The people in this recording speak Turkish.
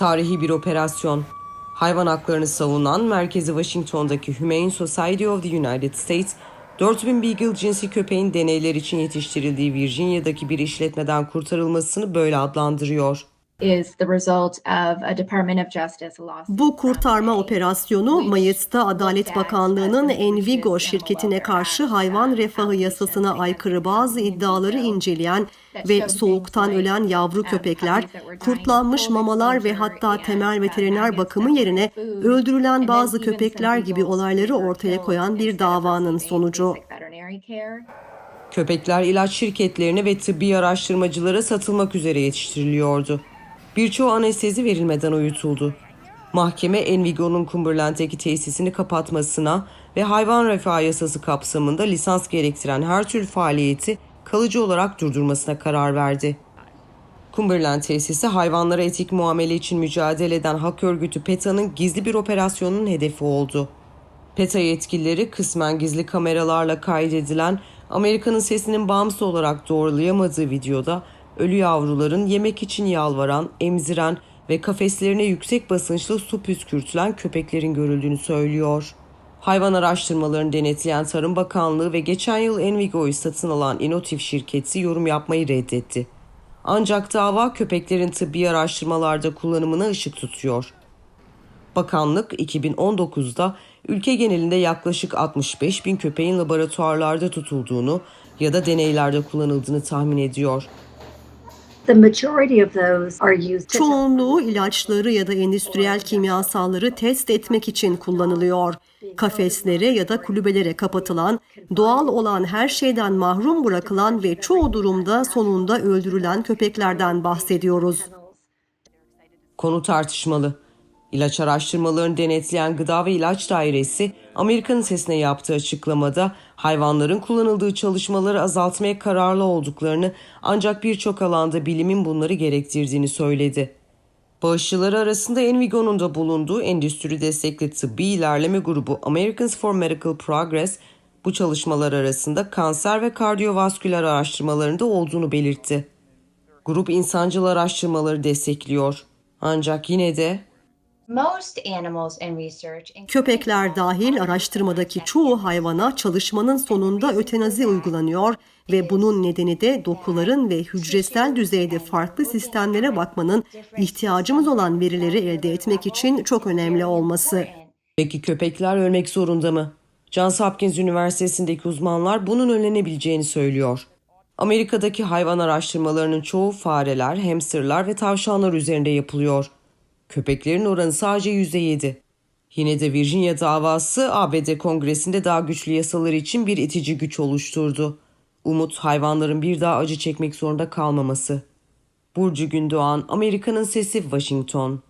Tarihi bir operasyon. Hayvan haklarını savunan merkezi Washington'daki Humane Society of the United States, 4000 Beagle cinsi köpeğin deneyler için yetiştirildiği Virginia'daki bir işletmeden kurtarılmasını böyle adlandırıyor. İs the result of a Department of Justice lawsuit. Bu kurtarma operasyonu Mayıs'ta Adalet Bakanlığı'nın Envigo şirketine karşı hayvan refahı yasasına aykırı bazı iddiaları inceleyen ve soğuktan ölen yavru köpekler, kurtlanmış mamalar ve hatta temel veteriner bakımı yerine öldürülen bazı köpekler gibi olayları ortaya koyan bir davanın sonucu. Köpekler ilaç şirketlerine ve tıbbi araştırmacılara satılmak üzere yetiştiriliyordu. Birçoğu anestezi verilmeden uyutuldu. Mahkeme Envigo'nun Cumberland'deki tesisini kapatmasına ve hayvan refahı yasası kapsamında lisans gerektiren her tür faaliyeti kalıcı olarak durdurmasına karar verdi. Cumberland tesisi hayvanlara etik muamele için mücadele eden hak örgütü PETA'nın gizli bir operasyonun hedefi oldu. PETA yetkilileri kısmen gizli kameralarla kaydedilen Amerika'nın sesinin bağımsız olarak doğrulayamadığı videoda ölü yavruların yemek için yalvaran, emziren ve kafeslerine yüksek basınçlı su püskürtülen köpeklerin görüldüğünü söylüyor. Hayvan araştırmalarını denetleyen Tarım Bakanlığı ve geçen yıl Envigo'yu satın alan Inotiv şirketi yorum yapmayı reddetti. Ancak dava köpeklerin tıbbi araştırmalarda kullanımına ışık tutuyor. Bakanlık 2019'da ülke genelinde yaklaşık 65 bin köpeğin laboratuvarlarda tutulduğunu ya da deneylerde kullanıldığını tahmin ediyor. The majority of those are used to Çoğunluğu ilaçları ya da endüstriyel kimyasalları test etmek için kullanılıyor. Kafeslere ya da kulübelere kapatılan, doğal olan her şeyden mahrum bırakılan ve çoğu durumda sonunda öldürülen köpeklerden bahsediyoruz. Konu tartışmalı. İlaç araştırmalarını denetleyen Gıda ve İlaç Dairesi, Amerika'nın sesine yaptığı açıklamada hayvanların kullanıldığı çalışmaları azaltmaya kararlı olduklarını ancak birçok alanda bilimin bunları gerektirdiğini söyledi. Bağışçıları arasında Envigo'nun da bulunduğu endüstri destekli tıbbi ilerleme grubu Americans for Medical Progress bu çalışmalar arasında kanser ve kardiyovasküler araştırmalarında olduğunu belirtti. Grup insancıl araştırmaları destekliyor. Ancak yine de Köpekler dahil araştırmadaki çoğu hayvana çalışmanın sonunda ötenazi uygulanıyor ve bunun nedeni de dokuların ve hücresel düzeyde farklı sistemlere bakmanın ihtiyacımız olan verileri elde etmek için çok önemli olması. Peki köpekler ölmek zorunda mı? Johns Hopkins Üniversitesi'ndeki uzmanlar bunun önlenebileceğini söylüyor. Amerika'daki hayvan araştırmalarının çoğu fareler, hamsterlar ve tavşanlar üzerinde yapılıyor. Köpeklerin oranı sadece %7. Yine de Virginia davası ABD Kongresi'nde daha güçlü yasalar için bir itici güç oluşturdu. Umut hayvanların bir daha acı çekmek zorunda kalmaması. Burcu Gündoğan, Amerika'nın Sesi, Washington.